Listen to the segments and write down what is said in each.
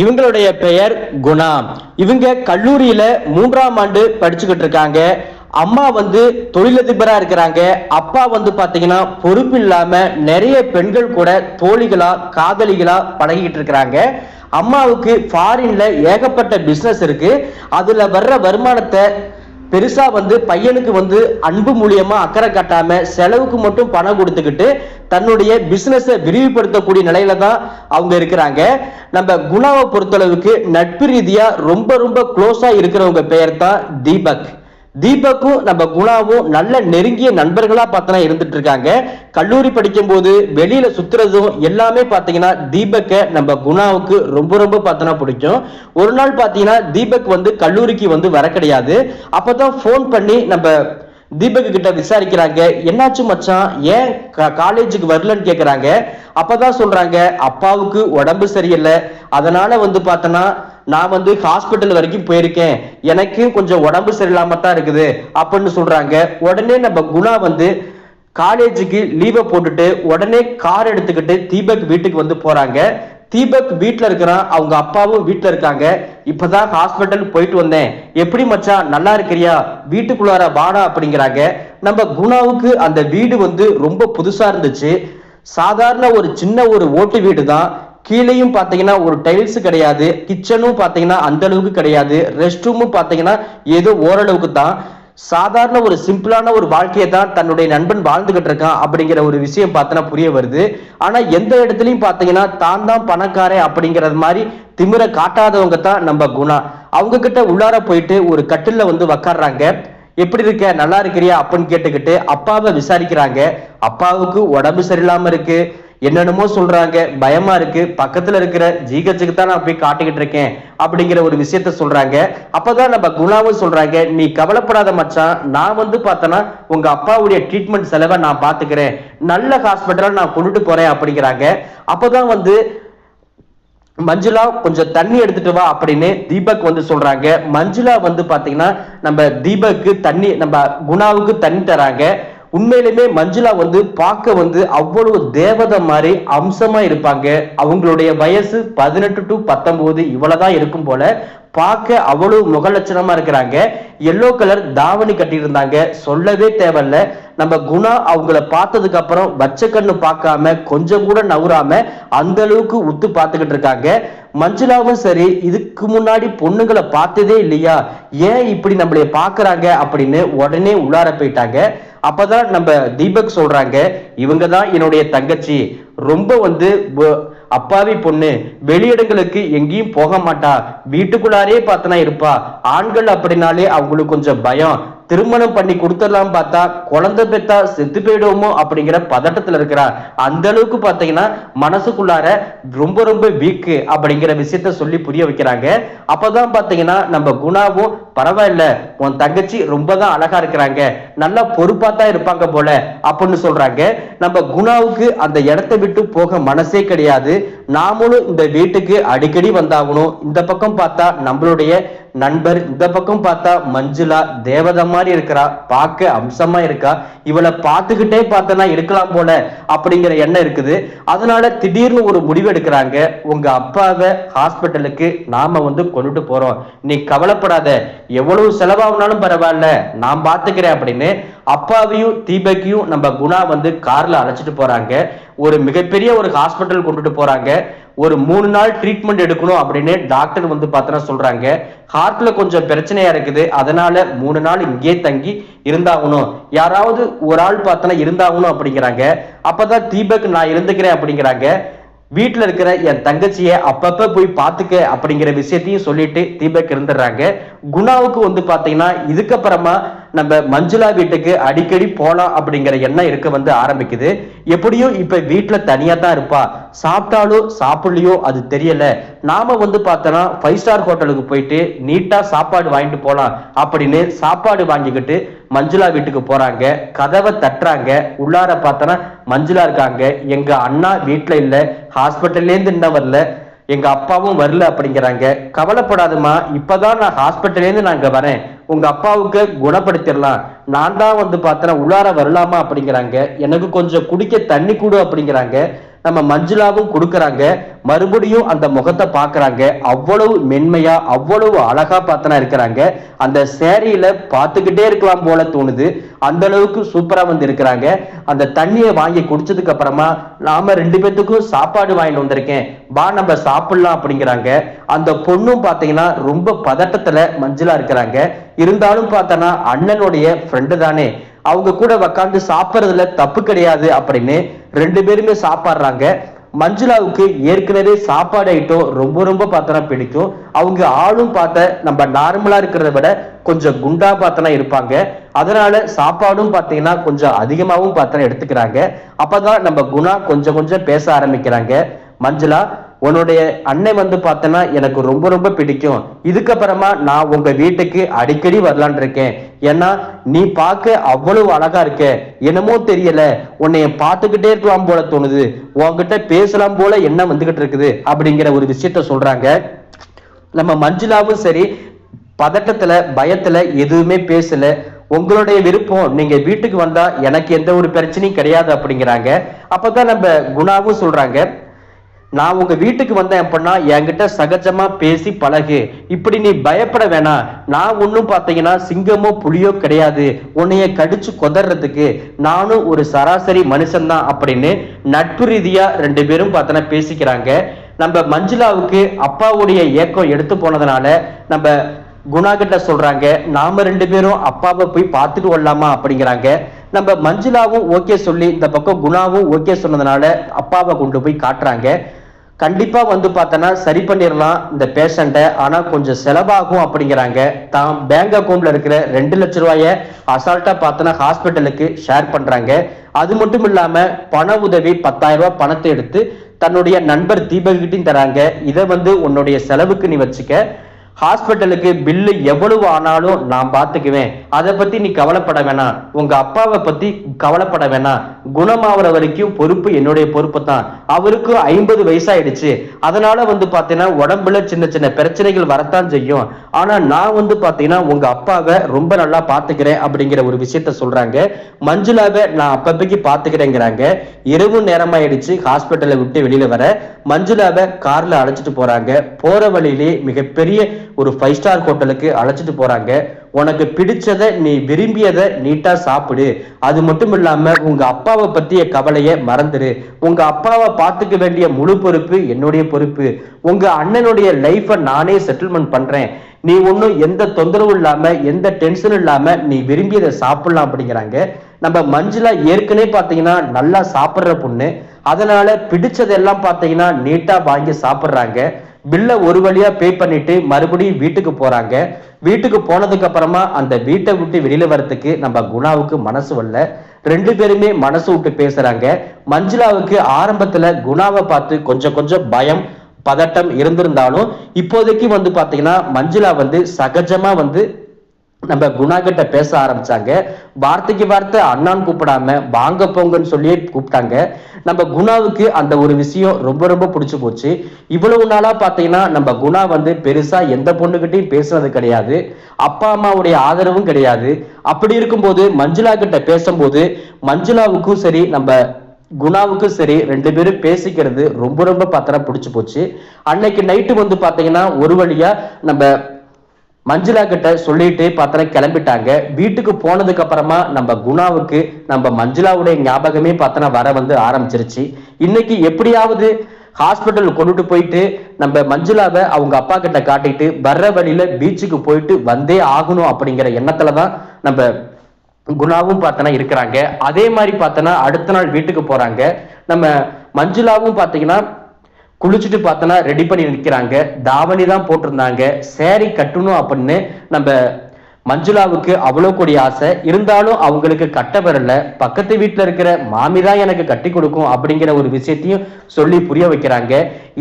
இவங்களுடைய பெயர் குணா இவங்க கல்லூரியில மூன்றாம் ஆண்டு படிச்சுக்கிட்டு இருக்காங்க. அம்மா வந்து தொழிலதிபரா இருக்கிறாங்க. அப்பா வந்து பாத்தீங்கன்னா பொறுப்பு இல்லாம நிறைய பெண்கள் கூட தோழிகளா காதலிகளா பழகிட்டு இருக்கிறாங்க. அம்மாவுக்கு ஃபாரின்ல ஏகப்பட்ட பிசினஸ் இருக்கு. அதுல வர்ற வருமானத்தை பெருசா வந்து பையனுக்கு வந்து அன்பு மூலியமா அக்கறை காட்டாம செலவுக்கு மட்டும் பணம் கொடுத்துக்கிட்டு தன்னுடைய பிஸ்னஸை விரிவுபடுத்தக்கூடிய நிலையில தான் அவங்க இருக்கிறாங்க. நம்ம குணாவை பொறுத்தளவுக்கு நட்பு ரீதியா ரொம்ப ரொம்ப க்ளோஸா இருக்கிறவங்க பெயர் தான் தீபக். தீபக்கும் நம்ம குணாவும் நல்ல நெருங்கிய நண்பர்களா பார்த்தனா இருந்துட்டு இருக்காங்க கல்லூரி படிக்கும் போது வெளியில சுத்துறதும் எல்லாமே பாத்தீங்கன்னா தீபக்கை நம்ம குணாவுக்கு ரொம்ப ரொம்ப பார்த்தனா பிடிக்கும். ஒரு நாள் பாத்தீங்கன்னா தீபக் வந்து கல்லூரிக்கு வந்து வர கிடையாது. அப்பதான் ஃபோன் பண்ணி நம்ம தீபக் கிட்ட விசாரிக்கிறாங்க. என்னாச்சு மச்சான்? ஏன் காலேஜுக்கு வரலன்னு கேக்குறாங்க. அப்பதான் சொல்றாங்க அப்பாவுக்கு உடம்பு சரியில்லை. அதனால வந்து பார்த்தோன்னா நான் வந்து ஹாஸ்பிட்டல் வரைக்கும் போயிருக்கேன். எனக்கும் கொஞ்சம் உடம்பு சரியில்லாம தான் இருக்குது. அப்படின்னு சொல்றாங்க. உடனே நம்ம குணா வந்து காலேஜுக்கு லீவை போட்டுட்டு உடனே கார் எடுத்துக்கிட்டு தீபக் வீட்டுக்கு வந்து போறாங்க. தீபக் வீட்டில் இருக்கிறான். அவங்க அப்பாவும் வீட்டில் இருக்காங்க. இப்பதான் ஹாஸ்பிட்டல் போயிட்டு வந்தேன். எப்படி மச்சான்? நல்லா இருக்கிறியா? வீட்டுக்குள்ளார வாடா அப்படிங்கிறாங்க. நம்ம குணாவுக்கு அந்த வீடு வந்து ரொம்ப புதுசா இருந்துச்சு. சாதாரண ஒரு சின்ன ஒரு ஓட்டு வீடு தான் கீழேயும் பாத்தீங்கன்னா ஒரு டைல்ஸ் கிடையாது கிச்சனும் பாத்தீங்கன்னா அந்த அளவுக்கு கிடையாது ரெஸ்ட் ரூமும் பாத்தீங்கன்னா ஏதோ ஓரளவுக்கு தான். சாதாரண ஒரு சிம்பிளான ஒரு வாழ்க்கையை தான் தன்னுடைய நண்பன் வாழ்ந்துகிட்டு இருக்கான் அப்படிங்கிற ஒரு விஷயம் பார்த்தனா புரிய வருது. ஆனா எந்த இடத்துலயும் பாத்தீங்கன்னா தான் தான் பணக்காரன் அப்படிங்கறது மாதிரி திமிர காட்டாதவங்க தான் நம்ம குணா. அவங்க கிட்ட உள்ளார போயிட்டு ஒரு கட்டில வந்து உக்காடுறாங்க எப்படி இருக்க? நல்லா இருக்கிறியா? அப்படின்னு கேட்டுக்கிட்டு அப்பாவை விசாரிக்கிறாங்க. அப்பாவுக்கு உடம்பு சரியில்லாம இருக்கு. என்னென்னமோ சொல்றாங்க. பயமா இருக்கு. பக்கத்துல இருக்கிற ஜிஹெச்சுக்கு தான் நான் போய் காட்டிக்கிட்டு இருக்கேன் அப்படிங்கிற ஒரு விஷயத்த சொல்றாங்க. அப்பதான் நம்ம குணாவும் சொல்றாங்க. நீ கவலைப்படாத மச்சான். நான் வந்து பார்த்தனா உங்க அப்பாவுடைய ட்ரீட்மெண்ட் செலவை நான் பாத்துக்கிறேன் நல்ல ஹாஸ்பிட்டலா நான் கொண்டுட்டு போறேன் அப்படிங்கிறாங்க. அப்பதான் வந்து மஞ்சுளா கொஞ்சம் தண்ணி எடுத்துட்டு வா அப்படின்னு தீபக் வந்து சொல்றாங்க. மஞ்சுளா வந்து பாத்தீங்கன்னா நம்ம தீபக்கு தண்ணி நம்ம குணாவுக்கு தண்ணி தராங்க. உண்மையிலுமே மஞ்சுளா வந்து பார்க்க வந்து அவ்வளவு தேவதை மாதிரி அம்சமா இருப்பாங்க. அவங்களுடைய வயசு பதினெட்டு டு பத்தொன்பது இவ்வளவுதான் இருக்கும் போல பார்க்க அவ்வளவு முகலட்சணமா இருக்கிறாங்க. எல்லோ கலர் தாவணி கட்டியிருந்தாங்க. சொல்லவே தேவையில்ல. நம்ம குணா அவங்கள பார்த்ததுக்கு அப்புறம் வச்ச கண்ணு பார்க்காம கொஞ்சம் கூட நவுறாம அந்த அளவுக்கு உத்து பார்த்துக்கிட்டு இருக்காங்க. மஞ்சுளாவும் சரி இதுக்கு முன்னாடி பொண்ணுங்களை பார்த்ததே இல்லையா? ஏன் இப்படி நம்மளைய பாக்குறாங்க அப்படின்னு உடனே உள்ளார போயிட்டாங்க. அப்பதான் நம்ம தீபக் சொல்றாங்க இவங்க தான் என்னுடைய தங்கச்சி. ரொம்ப வந்து அப்பாவி பொண்ணு. வெளியிடங்களுக்கு எங்கேயும் போக மாட்டா. வீட்டுக்குள்ளாரே பார்த்தனா இருப்பா. ஆண்கள் அப்படின்னாலே அவங்களுக்கு கொஞ்சம் பயம். திருமணம் பண்ணி கொடுத்துடலாம் பார்த்தா குழந்தை பெத்தா செத்து போயிடுவோமோ அப்படிங்கிற பதட்டத்துல இருக்கிறா. அந்த அளவுக்கு பாத்தீங்கன்னா மனசுக்குள்ளார ரொம்ப ரொம்ப வீக்கு அப்படிங்கிற விஷயத்த சொல்லி புரிய வைக்கிறாங்க. அப்பதான் பாத்தீங்கன்னா நம்ம குணாவும் பரவாயில்ல உன் தங்கச்சி ரொம்ப தான் அழகா இருக்கிறாங்க நல்லா பொறுப்பா தான் இருப்பாங்க போல அப்படின்னு சொல்றாங்க. நம்ம குணாவுக்கு அந்த இடத்த விட்டு போக மனசே கிடையாது. நாமளும் இந்த வீட்டுக்கு அடிக்கடி வந்தாகணும். இந்த பக்கம் பார்த்தா நம்மளுடைய நண்பர் இந்த பக்கம் பார்த்தா மஞ்சுளா தேவதை மாதிரி இருக்கிறா பார்க்க அம்சமா இருக்கா. இவளை பார்த்துக்கிட்டே பார்த்தனா இருக்கலாம் போல அப்படிங்கிற எண்ணம் இருக்குது. அதனால திடீர்னு ஒரு முடிவு எடுக்கிறாங்க. உங்க அப்பாவை ஹாஸ்பிட்டலுக்கு நாம வந்து கொண்டுட்டு போறோம். நீ கவலைப்படாத. எவ்வளவு செலவாகுனாலும் பரவாயில்ல. நான் பார்த்துக்கிறேன் அப்படின்னு அப்பாவையும் தீபக்கையும் நம்ம குணா வந்து கார்ல அழைச்சிட்டு போறாங்க. ஒரு மிகப்பெரிய ஒரு ஹாஸ்பிட்டல் கொண்டுட்டு போறாங்க. ஒரு மூணு நாள் ட்ரீட்மெண்ட் எடுக்கணும் அப்படின்னு டாக்டர் வந்து பார்த்தோன்னா சொல்றாங்க. ஹார்ட்ல கொஞ்சம் பிரச்சனையா இருக்குது. அதனால மூணு நாள் இங்கே தங்கி இருந்தாகணும். யாராவது ஒரு ஆள் பார்த்தோன்னா இருந்தாகணும் அப்படிங்கிறாங்க. அப்பதான் தீபக் நான் இருந்துக்கிறேன் அப்படிங்கிறாங்க. வீட்டுல இருக்கிற என் தங்கச்சிய அப்பப்ப போய் பாத்துக்க அப்படிங்கிற விஷயத்தையும் சொல்லிட்டு தீபக் இருந்துடுறாங்க. குணாவுக்கு வந்து பாத்தீங்கன்னா இதுக்கப்புறமா நம்ம மஞ்சுளா வீட்டுக்கு அடிக்கடி போலாம் அப்படிங்கிற எண்ணம் இருக்க வந்து ஆரம்பிக்குது. எப்படியும் இப்ப வீட்டுல தனியா தான் இருப்பா. சாப்பிட்டாலோ சாப்பிடலையோ அது தெரியல. நாம வந்து பார்த்தோன்னா ஃபைவ் ஸ்டார் ஹோட்டலுக்கு போயிட்டு நீட்டா சாப்பாடு வாங்கிட்டு போலாம் அப்படின்னு சாப்பாடு வாங்கிக்கிட்டு மஞ்சுளா வீட்டுக்கு போறாங்க. கதவை தட்டுறாங்க. உள்ளார பார்த்தோன்னா மஞ்சுளா இருக்காங்க. எங்க அண்ணா வீட்டுல இல்ல ஹாஸ்பிட்டல்லேருந்து இன்னும் வரல. எங்க அப்பாவும் வரல அப்படிங்கிறாங்க. கவலைப்படாதுமா இப்பதான் நான் ஹாஸ்பிட்டல்ல இருந்து நான் இங்க வரேன். உங்க அப்பாவுக்கு குணப்படுத்திடலாம். நான் தான் வந்து பார்த்தேன்னா உள்ளார வரலாமா அப்படிங்கிறாங்க. எனக்கு கொஞ்சம் குடிக்க தண்ணி கொடு அப்படிங்கிறாங்க. நம்ம மஞ்சுளாவும் கொடுக்கறாங்க. மறுபடியும் அந்த முகத்தை பார்க்குறாங்க. அவ்வளவு மென்மையா அவ்வளவு அழகா பார்த்தனா இருக்கிறாங்க. அந்த சேரீல பார்த்துக்கிட்டே இருக்கலாம் போல தோணுது. அந்த அளவுக்கு சூப்பரா வந்து இருக்கிறாங்க. அந்த தண்ணியை வாங்கி குடிச்சதுக்கு அப்புறமா நாம ரெண்டு பேத்துக்கும் சாப்பாடு வாங்கிட்டு வந்திருக்கேன். வா நம்ம சாப்பிடலாம் அப்படிங்கிறாங்க. அந்த பொண்ணும் பாத்தீங்கன்னா ரொம்ப பதட்டத்துல மஞ்சளா இருக்கிறாங்க. இருந்தாலும் பார்த்தனா அண்ணனுடைய ஃப்ரெண்டு தானே. அவங்க கூட உக்காந்து சாப்பிட்றதுல தப்பு கிடையாது அப்படின்னு ரெண்டு பேருமே சாப்பிட்றாங்க. மஞ்சுளாவுக்கு ஏற்கனவே சாப்பாடு ஐட்டம் ரொம்ப ரொம்ப பார்த்தனா பிடிக்கும். அவங்க ஆளும் பார்த்த நம்ம நார்மலா இருக்கிறத விட கொஞ்சம் குண்டா பார்த்தனா இருப்பாங்க. அதனால சாப்பாடும் பார்த்தீங்கன்னா கொஞ்சம் அதிகமாகவும் பார்த்தனா எடுத்துக்கிறாங்க. அப்பதான் நம்ம குணா கொஞ்சம் கொஞ்சம் பேச ஆரம்பிக்கிறாங்க. மஞ்சுளா உன்னுடைய அண்ணன் வந்து பார்த்தனா எனக்கு ரொம்ப ரொம்ப பிடிக்கும். இதுக்கப்புறமா நான் உங்க வீட்டுக்கு அடிக்கடி வரலான் இருக்கேன். ஏன்னா நீ பார்க்க அவ்வளவு அழகா இருக்க. என்னமோ தெரியல. உன்னைய பார்த்துக்கிட்டே இருக்கலாம் போல தோணுது. உன்கிட்ட பேசலாம் போல என்ன வந்துகிட்டு இருக்குது அப்படிங்கிற ஒரு விஷயத்த சொல்றாங்க. நம்ம மஞ்சுளாவும் சரி பதட்டத்துல பயத்துல எதுவுமே பேசல. உங்களுடைய விருப்பம் நீங்க வீட்டுக்கு வந்தா எனக்கு எந்த ஒரு பிரச்சனையும் கிடையாது அப்படிங்கிறாங்க. அப்பதான் நம்ம குணாவும் சொல்றாங்க. நான் உங்க வீட்டுக்கு வந்தேன் அப்படின்னா என்கிட்ட சகஜமா பேசி பழகு. இப்படி நீ பயப்பட வேணாம். நான் ஒன்றும் பார்த்தீங்கன்னா சிங்கமோ புலியோ கிடையாது. உன்னைய கடிச்சு கொதறதுக்கு நானும் ஒரு சராசரி மனுஷன்தான் அப்படின்னு நட்பு ரீதியா ரெண்டு பேரும் பார்த்தனா பேசிக்கிறாங்க. நம்ம மஞ்சுளாவுக்கு அப்பாவுடைய ஏக்கம் எடுத்து போனதுனால நம்ம குணா கிட்ட சொல்றாங்க நாம ரெண்டு பேரும் அப்பாவை போய் பார்த்துட்டு வரலாமா? அப்படிங்கிறாங்க. நம்ம மஞ்சுளாவும் ஓகே சொல்லி இந்த பக்கம் குணாவும் ஓகே சொன்னதுனால அப்பாவை கொண்டு போய் காட்டுறாங்க. கண்டிப்பா வந்து பார்த்தோன்னா சரி பண்ணிடலாம் இந்த பேஷண்ட்டை ஆனால் கொஞ்சம் செலவாகும் அப்படிங்கிறாங்க. தான் பேங்க் அக்கௌண்ட்ல இருக்கிற ரெண்டு லட்ச ரூபாய அசால்ட்டா பார்த்தோன்னா ஹாஸ்பிட்டலுக்கு ஷேர் பண்றாங்க. அது மட்டும் இல்லாம பண உதவி பத்தாயிரம் ரூபாய் பணத்தை எடுத்து தன்னுடைய நண்பர் தீபகிட்டையும் தராங்க. இதை வந்து உன்னுடைய செலவுக்கு நீ வச்சுக்க. ஹாஸ்பிட்டலுக்கு பில்லு எவ்வளவு ஆனாலும் நான் பார்த்துக்குவேன் அதை பத்தி நீ கவலைப்பட வேணாம். உங்க அப்பாவை பத்தி கவலைப்பட வேணாம். குணமாவற வரைக்கும் பொறுப்பு என்னுடைய பொறுப்பு தான். அவருக்கு ஐம்பது வயசாயிடுச்சு. அதனால வந்து பாத்தீங்கன்னா உடம்புல சின்ன சின்ன பிரச்சனைகள் வரத்தான் செய்யும். ஆனா நான் வந்து பாத்தீங்கன்னா உங்க அப்பாவை ரொம்ப நல்லா பாத்துக்கிறேன் அப்படிங்கிற ஒரு விஷயத்த சொல்றாங்க. மஞ்சுளாவை நான் அப்பப்பைக்கு பாத்துக்கிறேங்கிறாங்க. இரவு நேரமாயிடுச்சு. ஹாஸ்பிட்டலை விட்டு வெளியில வர மஞ்சுளாவை கார்ல அழைச்சிட்டு போறாங்க. போற வழியிலே மிகப்பெரிய ஒரு ஃபைவ் ஸ்டார் ஹோட்டலுக்கு அழைச்சிட்டு போறாங்க. உனக்கு பிடிச்சதை நீ விரும்பியதை நீட்டா சாப்பிடு. அது மட்டும் இல்லாம உங்க அப்பாவை பற்றிய கவலையை மறந்துடு உங்க அப்பாவை பார்த்துக்க வேண்டிய முழு பொறுப்பு என்னுடைய பொறுப்பு. உங்க அண்ணனுடைய லைஃபை நானே செட்டில்மெண்ட் பண்றேன். நீ ஒன்றும் எந்த தொந்தரவும் இல்லாம எந்த டென்ஷனும் இல்லாம நீ விரும்பியதை சாப்பிடலாம் அப்படிங்கிறாங்க. நம்ம மஞ்சுளா ஏற்கனவே பார்த்தீங்கன்னா நல்லா சாப்பிட்ற பொண்ணு. அதனால பிடிச்சதெல்லாம் பார்த்தீங்கன்னா நீட்டா வாங்கி சாப்பிட்றாங்க. பில்லை ஒரு வழியா பே பண்ணிட்டு மறுபடியும் வீட்டுக்கு போறாங்க. வீட்டுக்கு போனதுக்கு அப்புறமா அந்த வீட்டை விட்டு வெளியில வரத்துக்கு நம்ம குணாவுக்கு மனசு வரல. ரெண்டு பேருமே மனசு விட்டு பேசுறாங்க. மஞ்சுளாவுக்கு ஆரம்பத்துல குணாவை பார்த்து கொஞ்சம் கொஞ்சம் பயம் பதட்டம் இருந்திருந்தாலும் இப்போதைக்கு வந்து பாத்தீங்கன்னா மஞ்சுளா வந்து சகஜமா வந்து நம்ம குணா கிட்ட பேச ஆரம்பிச்சாங்க. வார்த்தைக்கு வார்த்தை அண்ணான்னு கூப்பிடாம வாங்க போங்கன்னு சொல்லியே கூப்பிட்டாங்க. நம்ம குணாவுக்கு அந்த ஒரு விஷயம் ரொம்ப ரொம்ப பிடிச்சு போச்சு. இவ்வளவு நாளா பாத்தீங்கன்னா நம்ம குணா வந்து பெருசா எந்த பொண்ணுகிட்டையும் பேசுனது கிடையாது. அப்பா அம்மாவுடைய ஆதரவும் கிடையாது. அப்படி இருக்கும்போது மஞ்சுளா கிட்ட பேசும்போது மஞ்சுளாவுக்கும் சரி நம்ம குணாவுக்கும் சரி ரெண்டு பேரும் பேசிக்கிறது ரொம்ப ரொம்ப பத்திரம் பிடிச்சு போச்சு. அன்னைக்கு நைட்டு வந்து பாத்தீங்கன்னா ஒரு வழியா நம்ம மஞ்சுளா கிட்ட சொல்லிட்டு பார்த்தனா கிளம்பிட்டாங்க. வீட்டுக்கு போனதுக்கு அப்புறமா நம்ம குணாவுக்கு நம்ம மஞ்சுளாவுடைய ஞாபகமே பார்த்தனா வர வந்து ஆரம்பிச்சிருச்சு. இன்னைக்கு எப்படியாவது ஹாஸ்பிட்டல் கொண்டுட்டு போயிட்டு நம்ம மஞ்சுளாவை அவங்க அப்பா கிட்ட காட்டிட்டு வர்ற வழியில பீச்சுக்கு போயிட்டு வந்தே ஆகணும் அப்படிங்கிற எண்ணத்துல தான் நம்ம குணாவும் பார்த்தனா இருக்கிறாங்க. அதே மாதிரி பார்த்தனா அடுத்த நாள் வீட்டுக்கு போறாங்க. நம்ம மஞ்சுளாவும் பார்த்தீங்கன்னா குளிச்சுட்டு பார்த்தோன்னா ரெடி பண்ணி நிற்கிறாங்க தாவணி தான் போட்டிருந்தாங்க. சேரீ கட்டணும் அப்படின்னு நம்ம மஞ்சுளாவுக்கு அவ்வளோ கூடிய ஆசை. இருந்தாலும் அவங்களுக்கு கட்ட வரல. பக்கத்து வீட்டில் இருக்கிற மாமி தான் எனக்கு கட்டி கொடுக்கும் அப்படிங்கிற ஒரு விஷயத்தையும் சொல்லி புரிய வைக்கிறாங்க.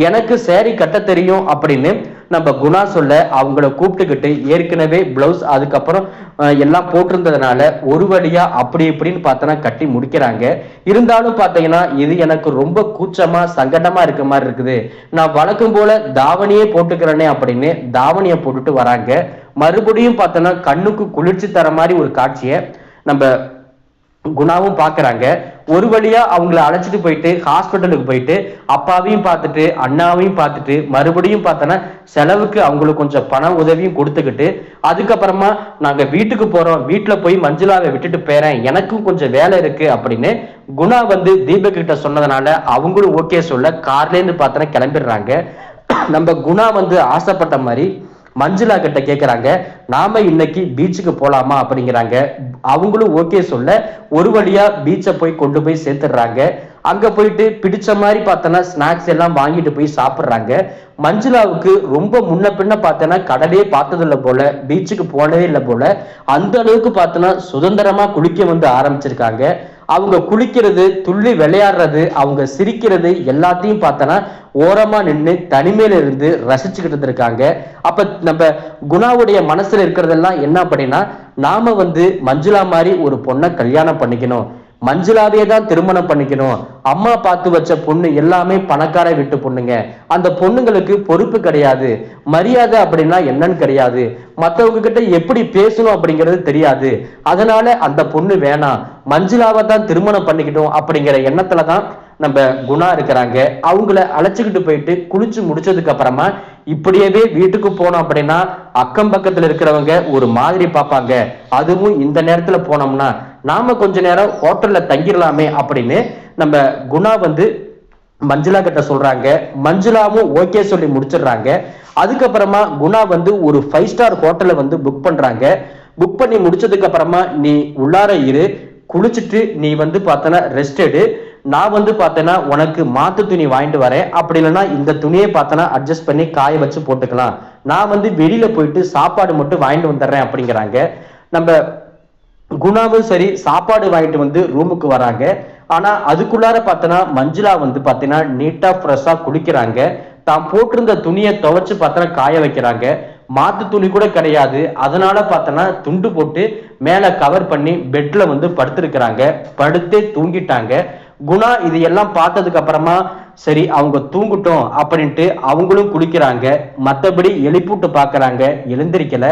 எனக்கு சேரீ கட்ட தெரியும் அப்படின்னு நம்ம குணா சொல்ல அவங்கள கூப்பிட்டுக்கிட்டு ஏற்கனவே பிளவுஸ் அதுக்கப்புறம் எல்லாம் போட்டிருந்ததுனால ஒரு வழியா அப்படி இப்படின்னு பார்த்தோன்னா கட்டி முடிக்கிறாங்க. இருந்தாலும் பார்த்தீங்கன்னா இது எனக்கு ரொம்ப கூச்சமா சங்கடமா இருக்க மாதிரி இருக்குது. நான் வழக்கம் போல தாவணியே போட்டுக்கிறேனே அப்படின்னு தாவணியை போட்டுட்டு வராங்க. மறுபடியும் பார்த்தோன்னா கண்ணுக்கு குளிர்ச்சி தர மாதிரி ஒரு காட்சியை நம்ம குணாவும் பாக்குறாங்க. ஒரு வழியா அவங்கள அழைச்சிட்டு போயிட்டு ஹாஸ்பிட்டலுக்கு போயிட்டு அப்பாவையும் பார்த்துட்டு அண்ணாவையும் பார்த்துட்டு மறுபடியும் பார்த்தோன்னா செலவுக்கு அவங்களுக்கு கொஞ்சம் பண உதவியும் கொடுத்துக்கிட்டு அதுக்கப்புறமா நாங்க வீட்டுக்கு போறோம். வீட்டுல போய் மஞ்சுளாவை விட்டுட்டு போறேன் எனக்கும் கொஞ்சம் வேலை இருக்கு அப்படின்னு குணா வந்து தீபக் கிட்ட சொன்னதுனால அவங்களும் ஓகே சொல்ல கார்லேருந்து பார்த்தோன்னா கிளம்பிடுறாங்க. நம்ம குணா வந்து ஆசைப்பட்ட மாதிரி மஞ்சுளா கிட்ட கேக்குறாங்க நாம இன்னைக்கு பீச்சுக்கு போலாமா அப்படிங்கிறாங்க. அவங்களும் ஓகே சொல்ல ஒரு வழியா பீச்சை போய் கொண்டு போய் சேர்த்துடுறாங்க. அங்க போயிட்டு பிடிச்ச மாதிரி பார்த்தோன்னா ஸ்நாக்ஸ் எல்லாம் வாங்கிட்டு போய் சாப்பிடுறாங்க. மஞ்சுளாவுக்கு ரொம்ப முன்ன பின்ன பார்த்தோன்னா கடலே பார்த்ததில்லை போல பீச்சுக்கு போனதே இல்லை போல. அந்த அளவுக்கு பார்த்தோன்னா சுதந்திரமா குளிக்க வந்து ஆரம்பிச்சிருக்காங்க. அவங்க குளிக்கிறது துள்ளி விளையாடுறது அவங்க சிரிக்கிறது எல்லாத்தையும் பார்த்தோன்னா ஓரமா நின்று தனிமையில இருந்து ரசிச்சுக்கிட்டு இருக்காங்க அப்ப நம்ம குணாவுடைய மனசுல இருக்கிறதெல்லாம் என்ன அப்படின்னா நாம வந்து மஞ்சுளா மாதிரி ஒரு பொண்ணை கல்யாணம் பண்ணிக்கணும். மஞ்சுளாவே தான் திருமணம் பண்ணிக்கணும். அம்மா பார்த்து வச்ச பொண்ணு எல்லாமே பணக்கார விட்டு பொண்ணுங்க. அந்த பொண்ணுங்களுக்கு பொறுப்பு கிடையாது. மரியாதை அப்படின்னா என்னன்னு கிடையாது. மற்றவங்க கிட்ட எப்படி பேசணும் அப்படிங்கிறது தெரியாது. அதனால அந்த பொண்ணு வேணாம். மஞ்சுளாவை தான் திருமணம் பண்ணிக்கிட்டோம் அப்படிங்கிற எண்ணத்துல தான் நம்ம குணா இருக்கிறாங்க. அவங்கள அழைச்சிக்கிட்டு போயிட்டு குளிச்சு முடிச்சதுக்கு அப்புறமா இப்படியவே வீட்டுக்கு போனோம் அப்படின்னா அக்கம் பக்கத்துல இருக்கிறவங்க ஒரு மாதிரி பார்ப்பாங்க. அதுவும் இந்த நேரத்துல போனோம்னா நாம கொஞ்ச நேரம் ஹோட்டல்ல தங்கிடலாமே அப்படின்னு நம்ம குணா வந்து மஞ்சுளா கிட்ட சொல்றாங்க. மஞ்சுளாவும் ஓகே சொல்லி முடிச்சிடுறாங்க. அதுக்கப்புறமா குணா வந்து ஒரு ஃபைவ் ஸ்டார் ஹோட்டலை வந்து புக் பண்றாங்க. புக் பண்ணி முடிச்சதுக்கு அப்புறமா நீ உள்ளார இரு. குளிச்சுட்டு நீ வந்து பார்த்தனா ரெஸ்ட் எடு. நான் வந்து பார்த்தேன்னா உனக்கு மாத்து துணி வாங்கிட்டு வரேன். அப்படி இல்லைன்னா இந்த துணியை பார்த்தனா அட்ஜஸ்ட் பண்ணி காய வச்சு போட்டுக்கலாம். நான் வந்து வெளியில போயிட்டு சாப்பாடு மட்டும் வாங்கிட்டு வந்துடுறேன் அப்படிங்கிறாங்க. நம்ம குணாவும் சரி சாப்பாடு வாங்கிட்டு வந்து ரூமுக்கு வராங்க. ஆனா அதுக்குள்ளார பார்த்தோன்னா மஞ்சுளா வந்து பார்த்தீங்கன்னா நீட்டா ஃப்ரெஷ்ஷா குளிக்கிறாங்க தான் போட்டிருந்த துணியை துவைச்சு பார்த்தோன்னா காய வைக்கிறாங்க. மாத்து துணி கூட கிடையாது. அதனால பார்த்தோன்னா துண்டு போட்டு மேல கவர் பண்ணி பெட்ல வந்து படுத்திருக்கிறாங்க. படுத்தே தூங்கிட்டாங்க. குணா இது எல்லாம் பார்த்ததுக்கு அப்புறமா சரி அவங்க தூங்கட்டும் அப்படின்ட்டு அவங்களும் குளிக்கிறாங்க. மத்தபடி எழுப்பிவிட்டு பார்க்கறாங்க. எழுந்திருக்கல.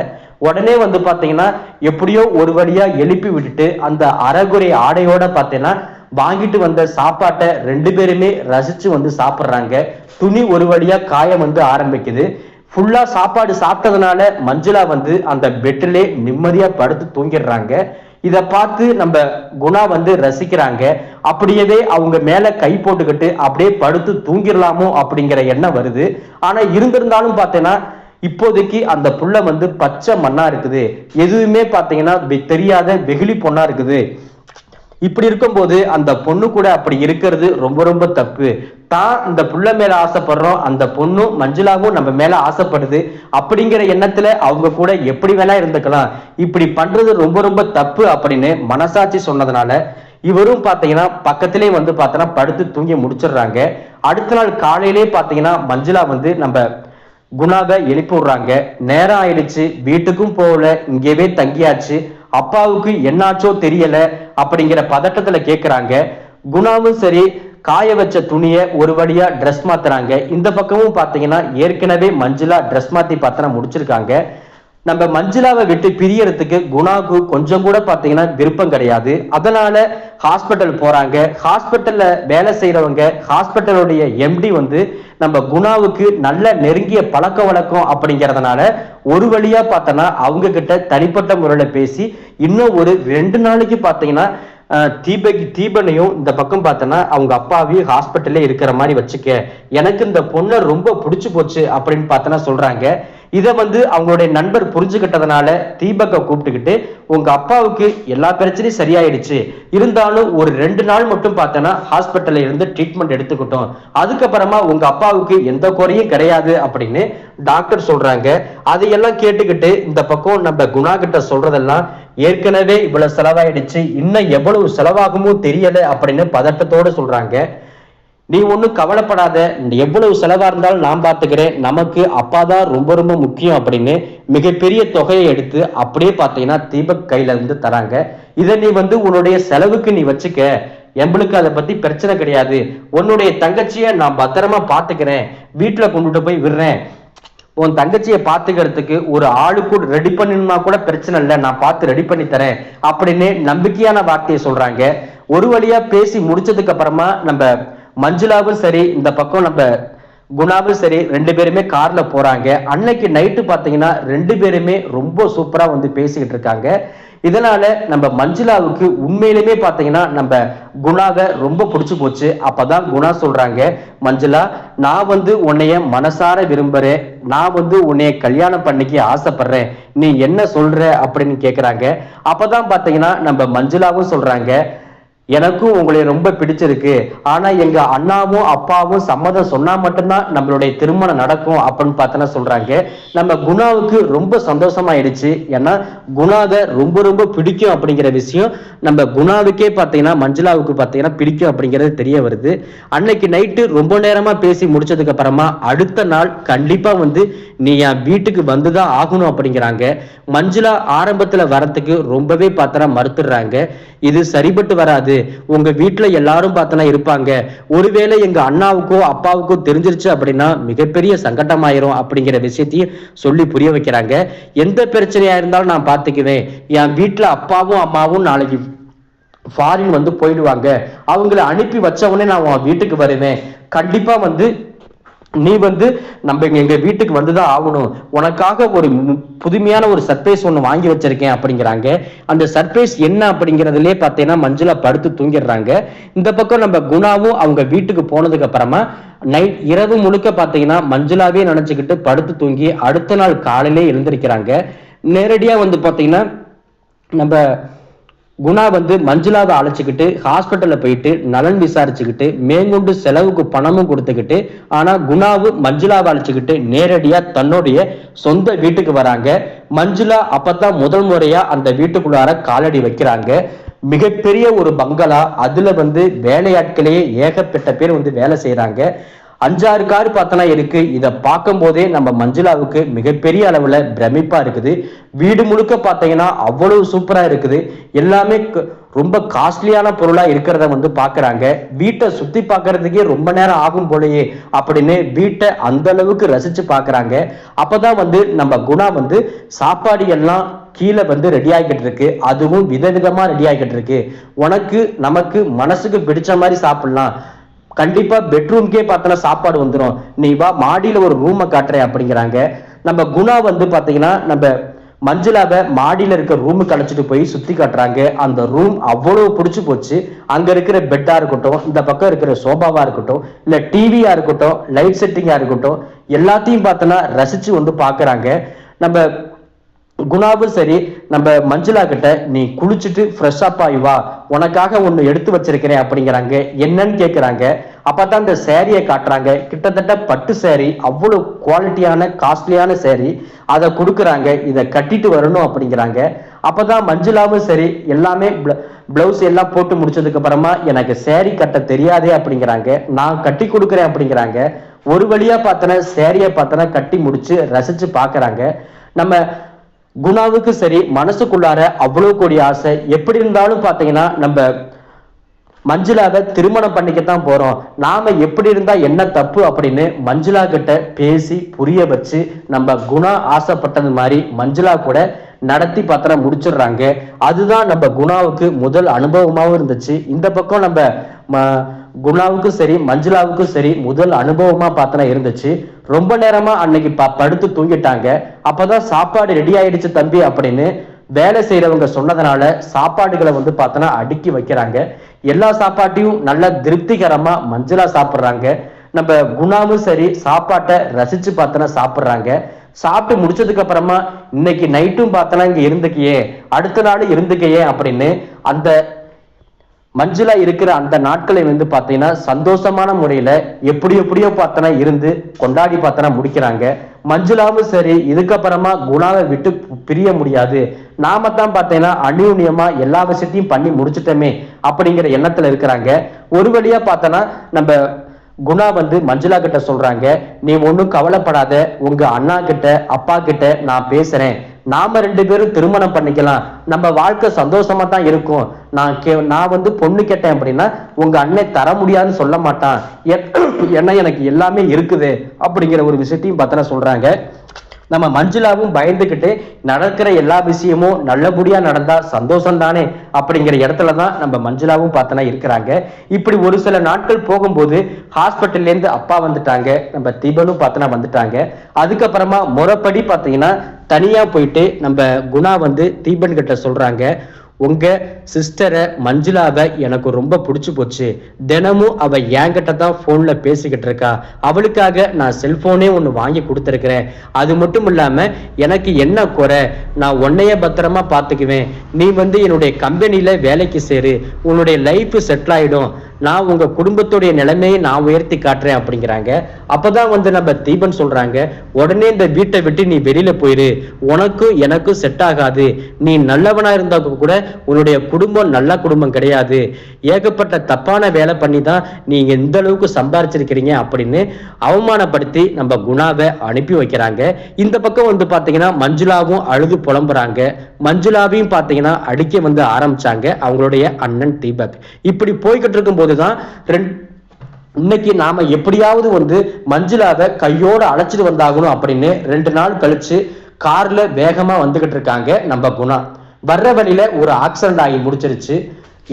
உடனே வந்து பாத்தீங்கன்னா எப்படியோ ஒரு வழியா எழுப்பி விட்டுட்டு அந்த அறகுறை ஆடையோட பார்த்தீங்கன்னா வாங்கிட்டு வந்த சாப்பாட்டை ரெண்டு பேருமே ரசிச்சு வந்து சாப்பிடுறாங்க. துணி ஒரு வழியா காயம் வந்து ஆரம்பிக்குது. ஃபுல்லா சாப்பாடு சாப்பிட்டதுனால மஞ்சுளா வந்து அந்த பெட்டிலே நிம்மதியா படுத்து தூங்கிடுறாங்க. இதை பார்த்து நம்ம குணா வந்து ரசிக்கிறாங்க. அப்படியே அவங்க மேல கை போட்டுக்கிட்டு அப்படியே படுத்து தூங்கிடலாமோ அப்படிங்கிற எண்ணம் வருது. ஆனா இருந்திருந்தாலும் பார்த்தேன்னா இப்போதைக்கு அந்த புள்ள வந்து பச்சை மண்ணா இருக்குது. எதுவுமே பார்த்தீங்கன்னா தெரியாத வெகுளி பொண்ணா இருக்குது. இப்படி இருக்கும்போது அந்த பொண்ணு கூட அப்படி இருக்கிறது ரொம்ப ரொம்ப தப்பு. தான் இந்த புள்ள மேல ஆசைப்படுறோம் அந்த பொண்ணும் மஞ்சுளாவும் நம்ம மேல ஆசைப்படுது அப்படிங்கிற எண்ணத்துல அவங்க கூட எப்படி வேணா இருந்துக்கலாம். இப்படி பண்றது ரொம்ப ரொம்ப தப்பு அப்படின்னு மனசாட்சி சொன்னதுனால இவரும் பாத்தீங்கன்னா பக்கத்திலே வந்து பார்த்தோன்னா படுத்து தூங்கி முடிச்சிடுறாங்க. அடுத்த நாள் காலையிலே பாத்தீங்கன்னா மஞ்சுளா வந்து நம்ம குணாவை எழுப்பி விடுறாங்க. நேரம் ஆயிடுச்சு வீட்டுக்கும் போகல இங்கேவே தங்கியாச்சு. அப்பாவுக்கு என்னாச்சோ தெரியல அப்படிங்கிற பதட்டத்துல கேக்குறாங்க. குணாவும் சரி காய வச்ச துணியை ஒரு வழியா ட்ரெஸ் மாத்துறாங்க. இந்த பக்கமும் பாத்தீங்கன்னா ஏற்கனவே மஞ்சளா ட்ரெஸ் மாத்தி பாத்திரம் முடிச்சிருக்காங்க. நம்ம மஞ்சுளாவை விட்டு பிரியறதுக்கு குணாவுக்கு கொஞ்சம் கூட பார்த்தீங்கன்னா விருப்பம் கிடையாது. அதனால ஹாஸ்பிட்டல் போறாங்க. ஹாஸ்பிட்டல்ல வேலை செய்யறவங்க ஹாஸ்பிட்டலுடைய எம்டி வந்து நம்ம குணாவுக்கு நல்ல நெருங்கிய பழக்க வழக்கம் அப்படிங்கிறதுனால ஒரு வழியா பார்த்தோன்னா அவங்க கிட்ட தனிப்பட்ட முறையில பேசி இன்னும் ஒரு ரெண்டு நாளைக்கு பார்த்தீங்கன்னா தீபக் தீபனையும் இந்த பக்கம் பார்த்தோன்னா அவங்க அப்பாவையும் ஹாஸ்பிட்டல்ல இருக்கிற மாதிரி வச்சுக்க. எனக்கு இந்த பொண்ணை ரொம்ப பிடிச்சு போச்சு அப்படின்னு பார்த்தோன்னா சொல்றாங்க. இதை வந்து அவங்களுடைய நண்பர் புரிஞ்சுக்கிட்டதுனால தீபக்கை கூப்பிட்டுக்கிட்டு உங்க அப்பாவுக்கு எல்லா பிரச்சனையும் சரியாயிடுச்சு. இருந்தாலும் ஒரு ரெண்டு நாள் மட்டும் பார்த்தோன்னா ஹாஸ்பிட்டல்ல இருந்து ட்ரீட்மெண்ட் எடுத்துக்கிட்டோம். அதுக்கப்புறமா உங்க அப்பாவுக்கு எந்த குறையும் கிடையாது அப்படின்னு டாக்டர் சொல்றாங்க. அதையெல்லாம் கேட்டுக்கிட்டு இந்த பக்கம் நம்ம குணா கிட்ட சொல்றதெல்லாம் ஏற்கனவே இவ்வளவு செலவாயிடுச்சு இன்னும் எவ்வளவு செலவாகுமோ தெரியல அப்படின்னு பதட்டத்தோட சொல்றாங்க. நீ ஒன்றும் கவலைப்படாத எவ்வளவு செலவா இருந்தாலும் நான் பார்த்துக்கிறேன் நமக்கு அப்பா தான் ரொம்ப ரொம்ப முக்கியம் அப்படின்னு மிகப்பெரிய தொகையை எடுத்து அப்படியே பார்த்தீங்கன்னா தீபக் கையில இருந்து தராங்க. இதை நீ வந்து உன்னுடைய செலவுக்கு நீ வச்சுக்க. எம்பளுக்கு அதை பத்தி பிரச்சனை கிடையாது. உன்னுடைய தங்கச்சியை நான் பத்திரமா பாத்துக்கிறேன். வீட்டுல கொண்டுட்டு போய் விடுறேன். உன் தங்கச்சியை பாத்துக்கிறதுக்கு ஒரு ஆளு கூட ரெடி பண்ணணும்னா கூட பிரச்சனை இல்லை. நான் பார்த்து ரெடி பண்ணி தரேன் அப்படின்னு நம்பிக்கையான வார்த்தையை சொல்றாங்க. ஒரு வழியா பேசி முடிச்சதுக்கு அப்புறமா நம்ம மஞ்சுளாவும் சரி இந்த பக்கம் நம்ம குணாவும் சரி ரெண்டு பேருமே கார்ல போறாங்க. அன்னைக்கு நைட்டு பாத்தீங்கன்னா ரெண்டு பேருமே ரொம்ப சூப்பரா வந்து பேசிக்கிட்டு இருக்காங்க. இதனால நம்ம மஞ்சுளாவுக்கு உண்மையிலுமே பாத்தீங்கன்னா நம்ம குணாவை ரொம்ப பிடிச்சு போச்சு. அப்பதான் குணா சொல்றாங்க மஞ்சுளா நான் வந்து உன்னைய மனசார விரும்புறேன். நான் வந்து உன்னைய கல்யாணம் பண்ணிக்க ஆசைப்படுறேன். நீ என்ன சொல்ற? அப்படின்னு கேக்குறாங்க. அப்பதான் பாத்தீங்கன்னா நம்ம மஞ்சுளாவும் சொல்றாங்க எனக்கும் உங்களை ரொம்ப பிடிச்சிருக்கு. ஆனா எங்க அண்ணாவும் அப்பாவும் சம்மதம் சொன்னா மட்டும்தான் நம்மளுடைய திருமணம் நடக்கும் அப்படின்னு பார்த்தனா சொல்றாங்க. நம்ம குணாவுக்கு ரொம்ப சந்தோஷமாயிடுச்சு. ஏன்னா குணாவை ரொம்ப ரொம்ப பிடிக்கும் அப்படிங்கிற விஷயம் நம்ம குணாவுக்கே பார்த்தீங்கன்னா மஞ்சுளாவுக்கு பார்த்தீங்கன்னா பிடிக்கும் அப்படிங்கிறது தெரிய வருது. அன்னைக்கு நைட்டு ரொம்ப நேரமா பேசி முடிச்சதுக்கு அப்புறமா அடுத்த நாள் கண்டிப்பா வந்து நீ என் வீட்டுக்கு வந்துதான் ஆகணும் அப்படிங்கிறாங்க. மஞ்சுளா ஆரம்பத்துல வரத்துக்கு ரொம்பவே பார்த்தனா மறுத்துடுறாங்க. இது சரிபட்டு வராது. உங்க வீட்டுல எல்லாரும் பார்த்தனா இருப்பாங்க. ஒருவேளை எங்க அண்ணாவுக்கோ அப்பாவுக்கோ தெரிஞ்சிருச்சு அப்படின்னா மிகப்பெரிய சங்கடமாயிரும் அப்படிங்கிற விஷயத்தையும் சொல்லி புரிய வைக்கிறாங்க. எந்த பிரச்சனையா இருந்தாலும் நான் பார்த்துக்குவேன் என் வீட்டுல அப்பாவும் அம்மாவும் நாளைக்கு ஃபாரின் வந்து போயிடுவாங்க. அவங்கள அனுப்பி வச்ச உடனே நான் உன் வீட்டுக்கு வருவேன். கண்டிப்பா வந்து நீ வந்து நம்ம இங்க எங்க வீட்டுக்கு வந்துதான் ஆகணும். உனக்காக ஒரு மு- புதுமையான ஒரு சர்ப்ரைஸ் ஒன்று வாங்கி வச்சிருக்கேன் அப்படிங்கிறாங்க. அந்த சர்ப்ரைஸ் என்ன அப்படிங்கிறதுலே பார்த்தீங்கன்னா மஞ்சளா படுத்து தூங்கிடுறாங்க. இந்த பக்கம் நம்ம குணாவும் அவங்க வீட்டுக்கு போனதுக்கு அப்புறமா நைட் இரவு முழுக்க பார்த்தீங்கன்னா மஞ்சுளாவே நினைச்சுக்கிட்டு படுத்து தூங்கி அடுத்த நாள் காலையிலே எழுந்திருக்கிறாங்க. நேரடியா வந்து பார்த்தீங்கன்னா நம்ம குணா வந்து மஞ்சுளாவை அழைச்சிக்கிட்டு ஹாஸ்பிட்டல்ல போயிட்டு நலன் விசாரிச்சுக்கிட்டு மேற்கொண்டு செலவுக்கு பணமும் கொடுத்துக்கிட்டு ஆனா குணாவு மஞ்சுளாவை அழைச்சிக்கிட்டு நேரடியா தன்னுடைய சொந்த வீட்டுக்கு வராங்க. மஞ்சுளா அப்பதான் முதல் முறையா அந்த வீட்டுக்குள்ளார காலடி வைக்கிறாங்க. மிகப்பெரிய ஒரு பங்களா. அதுல வந்து வேலையாட்களே ஏகப்பட்ட பேர் வந்து வேலை செய்கிறாங்க அஞ்சாறு கார் பார்த்தனா இருக்கு. இதை பார்க்கும் போதே நம்ம மஞ்சுளாவுக்கு மிகப்பெரிய அளவுல பிரமிப்பா இருக்குது. வீடு முழுக்க பார்த்தீங்கன்னா அவ்வளவு சூப்பரா இருக்குது. எல்லாமே க- ரொம்ப காஸ்ட்லியான பொருளா இருக்கிறத வந்து பார்க்குறாங்க. வீட்டை சுத்தி பார்க்கறதுக்கே ரொம்ப நேரம் ஆகும் போலயே அப்படின்னு வீட்டை அந்த அளவுக்கு ரசிச்சு அப்போ அப்பதான் வந்து நம்ம குணா வந்து சாப்பாடு எல்லாம் கீழே வந்து ரெடி ஆகிக்கிட்டு இருக்கு. அதுவும் விதவிதமா ரெடி ஆகிக்கிட்டு இருக்கு. உனக்கு நமக்கு மனசுக்கு பிடிச்ச மாதிரி சாப்பிடலாம். கண்டிப்பா பெட்ரூம்க்கே பார்த்தனா சாப்பாடு வந்துடும் நீ வா மாடியில ஒரு ரூமை காட்டுறேன் அப்படிங்கிறாங்க. நம்ம குணா வந்து பாத்தீங்கன்னா நம்ம மஞ்சுளாவை மாடியில இருக்க ரூமுக்கு அழைச்சிட்டு போய் சுத்தி காட்டுறாங்க. அந்த ரூம் அவ்வளவு பிடிச்சு போச்சு. அங்க இருக்கிற பெட்டா இருக்கட்டும் இந்த பக்கம் இருக்கிற சோபாவா இருக்கட்டும் இல்ல டிவியா இருக்கட்டும் லைட் செட்டிங்கா இருக்கட்டும் எல்லாத்தையும் பார்த்தோன்னா ரசிச்சு வந்து பாக்குறாங்க நம்ம குணாவும் சரி நம்ம மஞ்சுளா கிட்ட நீ குளிச்சுட்டு ஃப்ரெஷ் அப் ஆகி வா. உனக்காக ஒன்று எடுத்து வச்சிருக்கிறேன் அப்படிங்கிறாங்க. என்னன்னு கேக்குறாங்க. அப்பதான் இந்த சேரீயை காட்டுறாங்க. கிட்டத்தட்ட பட்டு சேரீ அவ்வளவு குவாலிட்டியான காஸ்ட்லியான சேரீ அதை கொடுக்குறாங்க. இதை கட்டிட்டு வரணும் அப்படிங்கிறாங்க. அப்பதான் மஞ்சுளாவும் சரி எல்லாமே பிளவுஸ் எல்லாம் போட்டு முடிச்சதுக்கு அப்புறமா எனக்கு சேரீ கட்ட தெரியாதே அப்படிங்கிறாங்க. நான் கட்டி கொடுக்குறேன் அப்படிங்கிறாங்க. ஒரு வழியா பார்த்தனா சேரீயை பார்த்தனா கட்டி முடிச்சு ரசிச்சு பார்க்குறாங்க நம்ம குணாவுக்கு சரி மனசுக்குள்ளார அவ்வளவு கூடிய ஆசை. எப்படி இருந்தாலும் பாத்தீங்கன்னா நம்ம மஞ்சுளாவை திருமணம் பண்ணிக்கத்தான் போறோம். நாம எப்படி இருந்தா என்ன தப்பு அப்படின்னு மஞ்சுளா கிட்ட பேசி புரிய வச்சு நம்ம குணா ஆசைப்பட்டது மாதிரி மஞ்சுளா கூட நடத்தி பத்திரம் முடிச்சிடுறாங்க. அதுதான் நம்ம குணாவுக்கு முதல் அனுபவமாகவும் இருந்துச்சு. இந்த பக்கம் நம்ம ம- குணாவுக்கும் சரி மஞ்சுளாவுக்கும் சரி முதல் அனுபவமா பார்த்தனா இருந்துச்சு. ரொம்ப நேரமா அன்னைக்கு ப- படுத்து தூங்கிட்டாங்க. அப்பதான் சாப்பாடு ரெடி ஆயிடுச்சு தம்பி அப்படின்னு வேலை செய்யறவங்க சொன்னதுனால சாப்பாடுகளை வந்து பார்த்தோன்னா அடுக்கி வைக்கிறாங்க. எல்லா சாப்பாட்டையும் நல்ல திருப்திகரமா மஞ்சளா சாப்பிட்றாங்க. நம்ம குணாவும் சரி சாப்பாட்டை ரசிச்சு பார்த்தோன்னா சாப்பிட்றாங்க. சாப்பிட்டு முடிச்சதுக்கு அப்புறமா இன்னைக்கு நைட்டும் பார்த்தோன்னா இங்க இருந்துக்கையே அடுத்த நாள் இருந்துக்கையே அப்படின்னு அந்த மஞ்சுளா இருக்கிற அந்த நாட்களை வந்து பார்த்தீங்கன்னா சந்தோஷமான முறையில எப்படி எப்படியோ பார்த்தனா இருந்து கொண்டாடி பார்த்தனா முடிக்கிறாங்க. மஞ்சுளாவும் சரி இதுக்கப்புறமா குணாவை விட்டு பிரிய முடியாது. நாம தான் பார்த்தீங்கன்னா அநியூன்யமா எல்லா விஷயத்தையும் பண்ணி முடிச்சிட்டோமே அப்படிங்கிற எண்ணத்துல இருக்கிறாங்க. ஒரு வழியா பார்த்தோன்னா நம்ம குணா வந்து மஞ்சுளா கிட்ட சொல்றாங்க நீ ஒன்றும் கவலைப்படாத உங்க அண்ணா கிட்ட அப்பா கிட்ட நான் பேசுறேன். நாம ரெண்டு பேரும் திருமணம் பண்ணிக்கலாம். நம்ம வாழ்க்கை சந்தோஷமா தான் இருக்கும். நான் கே நான் வந்து பொண்ணு கேட்டேன் அப்படின்னா உங்க அண்ணன் தர முடியாதுன்னு சொல்ல மாட்டான். ஏ- ஏன்னா எனக்கு எல்லாமே இருக்குது அப்படிங்கிற ஒரு விஷயத்தையும் பார்த்தனா சொல்றாங்க. நம்ம மஞ்சுளாவும் பயந்துக்கிட்டு நடக்கிற எல்லா விஷயமும் நல்லபடியா நடந்தா சந்தோஷம் தானே அப்படிங்கிற இடத்துல தான் நம்ம மஞ்சுளாவும் பார்த்தனா இருக்கிறாங்க. இப்படி ஒரு சில நாட்கள் போகும்போது ஹாஸ்பிட்டல்ல இருந்து அப்பா வந்துட்டாங்க. நம்ம தீபனும் பார்த்தனா வந்துட்டாங்க. அதுக்கப்புறமா முறைப்படி பார்த்தீங்கன்னா தனியா போயிட்டு நம்ம குணா வந்து தீபன் கிட்ட சொல்றாங்க. உங்க சிஸ்டரை மஞ்சுளாவை எனக்கு ரொம்ப பிடிச்சு போச்சு. தினமும் அவ என்கிட்ட தான் போன்ல பேசிக்கிட்டு இருக்கா. அவளுக்காக நான் செல்போனே ஒன்று வாங்கி கொடுத்துருக்கிறேன். அது மட்டும் இல்லாம எனக்கு என்ன குறை? நான் உன்னைய பத்திரமா பார்த்துக்குவேன். நீ வந்து என்னுடைய கம்பெனியில வேலைக்கு சேரு. உன்னுடைய லைஃப் செட்டில் ஆயிடும். நான் உங்க குடும்பத்துடைய நிலைமையை நான் உயர்த்தி காட்டுறேன் அப்படிங்கிறாங்க. அப்பதான் வந்து நம்ம தீபன் சொல்றாங்க உடனே இந்த வீட்டை விட்டு நீ வெளியில போயிரு. உனக்கும் எனக்கும் செட் ஆகாது. நீ நல்லவனா இருந்தா கூட உன்னுடைய குடும்பம் நல்ல குடும்பம் கிடையாது. ஏகப்பட்ட தப்பான வேலை பண்ணி தான் நீங்க இந்த அளவுக்கு சம்பாரிச்சிருக்கிறீங்க அப்படின்னு அவமானப்படுத்தி நம்ம குணாவை அனுப்பி வைக்கிறாங்க. இந்த பக்கம் வந்து பாத்தீங்கன்னா மஞ்சுளாவும் அழுது புலம்புறாங்க. மஞ்சுளாவையும் பாத்தீங்கன்னா அடிக்க வந்து ஆரம்பிச்சாங்க அவங்களுடைய அண்ணன் தீபக். இப்படி போய்கிட்டு இருக்கும் போது தான் ரெண்டு இன்னைக்கு நாம எப்படியாவது வந்து மஞ்சுளாவை கையோட அழைச்சிட்டு வந்தாகணும் அப்படின்னு ரெண்டு நாள் கழிச்சு கார்ல வேகமா வந்துகிட்டு இருக்காங்க நம்ம குணா. வர்ற வழியில ஒரு ஆக்சிடென்ட் ஆகி முடிச்சிருச்சு.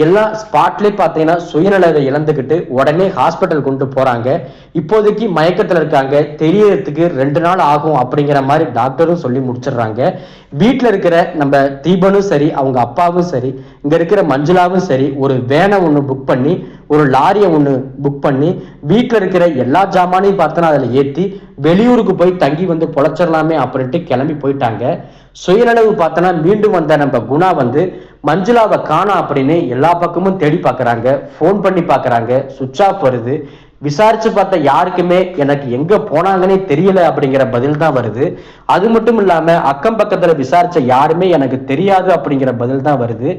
எல்லாம் ஸ்பாட்லேயே பார்த்தீங்கன்னா சுயநலத்தை இழந்துக்கிட்டு உடனே ஹாஸ்பிட்டல் கொண்டு போறாங்க. இப்போதைக்கு மயக்கத்துல இருக்காங்க. தெரியறதுக்கு ரெண்டு நாள் ஆகும் அப்படிங்கிற மாதிரி டாக்டரும் சொல்லி முடிச்சிடுறாங்க. வீட்டில் இருக்கிற நம்ம தீபனும் சரி அவங்க அப்பாவும் சரி இங்க இருக்கிற மஞ்சுளாவும் சரி ஒரு வேனை ஒன்று புக் பண்ணி ஒரு லாரியை ஒன்று புக் பண்ணி வீட்டில் இருக்கிற எல்லா ஜாமானையும் பார்த்தோன்னா அதில் ஏற்றி வெளியூருக்கு போய் தங்கி வந்து பொழைச்சிடலாமே அப்படின்ட்டு கிளம்பி போயிட்டாங்க. சுயநலவு பார்த்தோன்னா மீண்டும் வந்த நம்ம குணா வந்து மஞ்சுளாவை காணோம் அப்படின்னு எல்லா பக்கமும் தேடி பார்க்குறாங்க ஃபோன் பண்ணி பார்க்குறாங்க சுவிட்ச் ஆஃப் வருது. விசாரிச்சு பார்த்த யாருக்குமே எனக்கு எங்க போனாங்கன்னே தெரியல அப்படிங்கிற பதில் தான் வருது. அது மட்டும் இல்லாம அக்கம் பக்கத்துல விசாரிச்ச யாருமே எனக்கு தெரியாது அப்படிங்கிற பதில் தான் வருது.